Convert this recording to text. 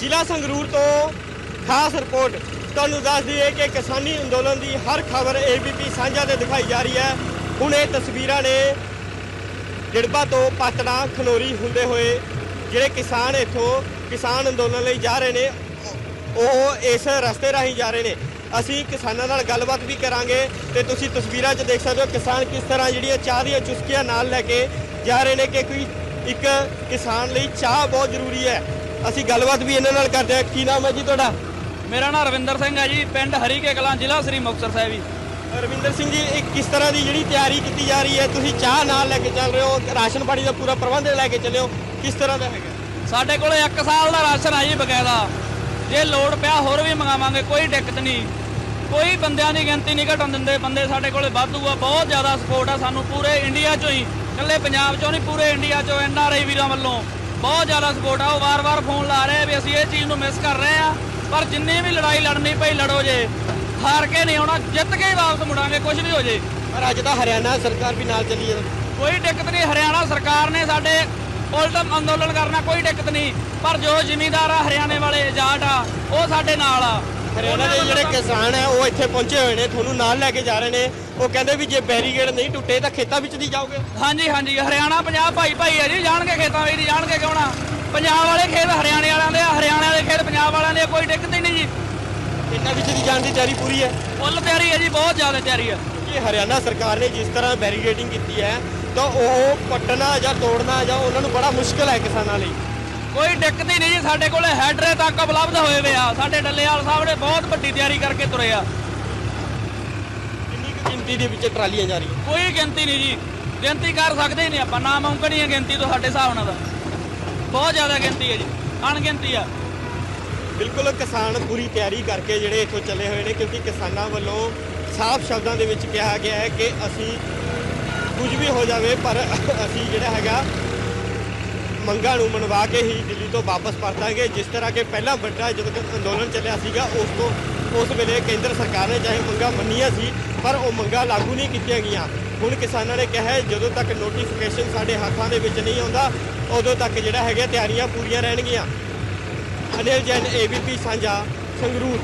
ਜ਼ਿਲ੍ਹਾ ਸੰਗਰੂਰ ਤੋਂ ਖਾਸ ਰਿਪੋਰਟ ਤੁਹਾਨੂੰ ਦੱਸ ਦਈਏ ਕਿ ਕਿਸਾਨੀ ਅੰਦੋਲਨ ਦੀ ਹਰ ਖਬਰ ਏਬੀਪੀ ਸਾਂਝਾ ਤੇ ਦਿਖਾਈ ਜਾ ਰਹੀ ਹੈ। ਹੁਣ ਇਹ ਤਸਵੀਰਾਂ ਨੇ ਗਿੜਬਾ ਤੋਂ ਪਾਤੜਾ, ਖਨੋਰੀ ਹੁੰਦੇ ਹੋਏ ਜਿਹੜੇ ਕਿਸਾਨ ਇੱਥੋਂ ਕਿਸਾਨ ਅੰਦੋਲਨ ਲਈ ਜਾ ਰਹੇ ਨੇ, ਉਹ ਇਸ ਰਸਤੇ ਰਾਹੀਂ ਜਾ ਰਹੇ ਨੇ। ਅਸੀਂ ਕਿਸਾਨਾਂ ਨਾਲ ਗੱਲਬਾਤ ਵੀ ਕਰਾਂਗੇ ਤੇ ਤੁਸੀਂ ਤਸਵੀਰਾਂ 'ਚ ਦੇਖ ਸਕਦੇ ਹੋ ਕਿਸਾਨ ਕਿਸ ਤਰ੍ਹਾਂ ਜਿਹੜੀਆਂ ਚਾਹ ਦੀਆਂ ਚੁਸਕੀਆਂ ਨਾਲ ਲੈ ਕੇ ਜਾ ਰਹੇ ਨੇ ਕਿ ਕੋਈ ਇੱਕ ਕਿਸਾਨ ਲਈ ਚਾਹ ਬਹੁਤ ਜ਼ਰੂਰੀ ਹੈ। ਅਸੀਂ ਗੱਲਬਾਤ ਵੀ ਇਹਨਾਂ ਨਾਲ ਕਰਦੇ ਹਾਂ। ਕੀ ਨਾਮ ਹੈ ਜੀ ਤੁਹਾਡਾ? ਮੇਰਾ ਨਾਮ ਰਵਿੰਦਰ ਸਿੰਘ ਹੈ ਜੀ ਪਿੰਡ ਹਰੀਕੇ ਕਲਾਂ ਜ਼ਿਲ੍ਹਾ ਸ੍ਰੀ ਮੁਕਤਸਰ ਸਾਹਿਬ ਜੀ। ਰਵਿੰਦਰ ਸਿੰਘ ਜੀ ਇਹ ਕਿਸ ਤਰ੍ਹਾਂ ਦੀ ਜਿਹੜੀ ਤਿਆਰੀ ਕੀਤੀ ਜਾ ਰਹੀ ਹੈ? ਤੁਸੀਂ ਚਾਹ ਨਾਲ ਲੈ ਕੇ ਚੱਲ ਰਹੇ ਹੋ ਰਾਸ਼ਨ ਪਾਣੀ ਦਾ ਪੂਰਾ ਪ੍ਰਬੰਧ ਲੈ ਕੇ ਚੱਲੇ ਹੋ। ਕਿਸ ਤਰ੍ਹਾਂ ਦਾ ਹੈਗਾ? ਸਾਡੇ ਕੋਲੇ 1 ਸਾਲ ਦਾ ਰਾਸ਼ਨ ਆ ਜੀ ਬਕਾਇਦਾ। ਜੇ ਲੋੜ ਪਿਆ ਹੋਰ ਵੀ ਮੰਗਾਵਾਂਗੇ ਕੋਈ ਦਿੱਕਤ ਨਹੀਂ। ਕੋਈ ਬੰਦਿਆਂ ਦੀ ਗਿਣਤੀ ਨਹੀਂ ਘਟਣ ਦਿੰਦੇ। ਬੰਦੇ ਸਾਡੇ ਕੋਲੇ ਵਾਧੂ ਆ ਬਹੁਤ ਜ਼ਿਆਦਾ ਸਪੋਰਟ ਆ ਸਾਨੂੰ ਪੂਰੇ ਇੰਡੀਆ ਚੋਂ ਹੀ। ਇਕੱਲੇ ਪੰਜਾਬ ਚੋਂ ਨਹੀਂ ਪੂਰੇ ਇੰਡੀਆ ਚੋਂ ਐਨ ਆਰ ਆਈ ਵੀਰਾਂ ਵੱਲੋਂ। ਬਹੁਤ ਜ਼ਿਆਦਾ ਸਪੋਰਟ ਆ ਉਹ ਵਾਰ-ਵਾਰ ਫੋਨ ਲਾ ਰਹੇ ਆ ਵੀ ਅਸੀਂ ਇਹ ਚੀਜ਼ ਨੂੰ ਮਿਸ ਕਰ ਰਹੇ ਆ ਪਰ ਜਿੰਨੀ ਵੀ ਲੜਾਈ ਲੜਨੀ ਪਈ ਲੜੋ ਜੇ। ਹਾਰ ਕੇ ਨਹੀਂ ਆਉਣਾ ਜਿੱਤ ਕੇ ਹੀ ਵਾਪਸ ਮੁੜਾਂਗੇ ਕੁਝ ਵੀ ਹੋ ਜੇ। ਪਰ ਅੱਜ ਤਾਂ ਹਰਿਆਣਾ ਸਰਕਾਰ ਵੀ ਨਾਲ ਚੱਲੀ ਹੈ ਕੋਈ ਦਿੱਕਤ ਨਹੀਂ ਹਰਿਆਣਾ ਸਰਕਾਰ ਨੇ ਸਾਡੇ ਉਲਟ ਅੰਦੋਲਨ ਕਰਨਾ ਕੋਈ ਦਿੱਕਤ ਨਹੀਂ। ਪਰ ਜੋ ਜ਼ਿਮੀਂਦਾਰ ਆ ਹਰਿਆਣੇ ਵਾਲੇ ਜਾਟ ਆ ਉਹ ਸਾਡੇ ਨਾਲ ਆ। ਹਰਿਆਣਾ ਦੇ ਜਿਹੜੇ ਕਿਸਾਨ ਹੈ ਉਹ ਇੱਥੇ ਪਹੁੰਚੇ ਹੋਏ ਨੇ ਤੁਹਾਨੂੰ ਨਾਲ ਲੈ ਕੇ ਜਾ ਰਹੇ ਨੇ। ਉਹ ਕਹਿੰਦੇ ਵੀ ਜੇ ਬੈਰੀਗੇਡ ਨਹੀਂ ਟੁੱਟੇ ਤਾਂ ਖੇਤਾਂ ਵਿੱਚ ਦੀ ਜਾਓਗੇ। ਹਾਂਜੀ ਹਾਂਜੀ। ਹਰਿਆਣਾ ਪੰਜਾਬ ਭਾਈ ਭਾਈ ਹੈ ਜੀ ਜਾਣਗੇ ਖੇਤਾਂ ਵਿੱਚ ਦੀ ਜਾਣਗੇ ਕਿਉਂ ਨਾ? ਪੰਜਾਬ ਵਾਲੇ ਖੇਤ ਹਰਿਆਣੇ ਵਾਲਿਆਂ ਦੇ ਆ ਹਰਿਆਣੇ ਵਾਲੇ ਖੇਤ ਪੰਜਾਬ ਵਾਲਿਆਂ ਦੇ ਕੋਈ ਦਿੱਕਤ ਹੀ ਨਹੀਂ ਜੀ। ਖੇਤਾਂ ਵਿੱਚ ਦੀ ਜਾਣ ਦੀ ਤਿਆਰੀ ਪੂਰੀ ਹੈ? ਫੁੱਲ ਤਿਆਰੀ ਹੈ ਜੀ ਬਹੁਤ ਜ਼ਿਆਦਾ ਤਿਆਰੀ ਹੈ। ਕਿ ਹਰਿਆਣਾ ਸਰਕਾਰ ਨੇ ਜਿਸ ਤਰ੍ਹਾਂ ਬੈਰੀਗੇਡਿੰਗ ਕੀਤੀ ਹੈ ਤਾਂ ਉਹ ਪੱਟਣਾ ਜਾਂ ਤੋੜਨਾ ਜਾਂ ਉਹਨਾਂ ਨੂੰ ਬੜਾ ਮੁਸ਼ਕਲ ਹੈ ਕਿਸਾਨਾਂ ਲਈ। ਕੋਈ ਦਿੱਕਤ ਹੀ ਨਹੀਂ ਜੀ ਸਾਡੇ ਕੋਲੇ ਹੈਡਰੇ ਤੱਕ ਉਪਲਬਧ ਹੋਏ ਵੇ ਆ। ਸਾਡੇ ਡੱਲੇਵਾਲ ਸਾਹਿਬ ਨੇ ਬਹੁਤ ਵੱਡੀ ਤਿਆਰੀ ਕਰਕੇ ਤੁਰੇ ਆ। ਕਿੰਨੀ ਕੁ ਗਿਣਤੀ ਦੇ ਵਿੱਚ ਟਰਾਲੀਆਂ ਜਾ ਰਹੀਆਂ। ਕੋਈ ਗਿਣਤੀ ਨਹੀਂ ਜੀ। ਗਿਣਤੀ ਕਰ ਸਕਦੇ ਹੀ ਨਹੀਂ ਆਪਾਂ। ਨਾ ਮੁਮਕਨ ਹੀ ਹੈ ਗਿਣਤੀ ਤੋਂ ਸਾਡੇ ਹਿਸਾਬ ਨਾਲ। ਤਾਂ ਬਹੁਤ ਜ਼ਿਆਦਾ ਗਿਣਤੀ ਹੈ ਜੀ। ਅਣਗਿਣਤੀ ਆ। ਬਿਲਕੁਲ ਕਿਸਾਨ ਪੂਰੀ ਤਿਆਰੀ ਕਰਕੇ ਜਿਹੜੇ ਇੱਥੋਂ ਚੱਲੇ ਹੋਏ ਨੇ ਕਿਉਂਕਿ ਕਿਸਾਨਾਂ ਵੱਲੋਂ ਸਾਫ਼ ਸ਼ਬਦਾਂ ਦੇ ਵਿੱਚ ਕਿਹਾ ਗਿਆ ਹੈ ਕਿ ਅਸੀਂ ਕੁਝ ਵੀ ਹੋ ਜਾਵੇ ਪਰ ਅਸੀਂ ਜਿਹੜਾ ਹੈਗਾ ਮੰਗਾਂ ਨੂੰ ਮਨਵਾ ਕੇ ਹੀ ਦਿੱਲੀ ਤੋਂ ਵਾਪਸ ਪਰਤਾਂਗੇ। ਜਿਸ ਤਰ੍ਹਾਂ ਕਿ ਪਹਿਲਾਂ ਵੱਡਾ ਜਦੋਂ ਕਿ ਅੰਦੋਲਨ ਚੱਲਿਆ ਸੀਗਾ, ਉਸ ਤੋਂ, ਉਸ ਵੇਲੇ ਕੇਂਦਰ ਸਰਕਾਰ ਨੇ ਚਾਹੇ ਮੰਗਾਂ ਮੰਨੀਆਂ ਸੀ, ਪਰ ਉਹ ਮੰਗਾਂ ਲਾਗੂ ਨਹੀਂ ਕੀਤੀਆਂ ਗਈਆਂ। ਹੁਣ ਕਿਸਾਨਾਂ ਨੇ ਕਿਹਾ ਜਦੋਂ ਤੱਕ ਨੋਟੀਫਿਕੇਸ਼ਨ ਸਾਡੇ ਹੱਥਾਂ ਦੇ ਵਿੱਚ ਨਹੀਂ ਆਉਂਦਾ, ਉਦੋਂ ਤੱਕ ਜਿਹੜਾ ਹੈਗਾ ਤਿਆਰੀਆਂ ਪੂਰੀਆਂ ਰਹਿਣਗੀਆਂ। ਅਨਿਲ ਜੈਨ ਏਬੀਪੀ ਸਾਂਝਾ, ਸੰਗਰੂਰ।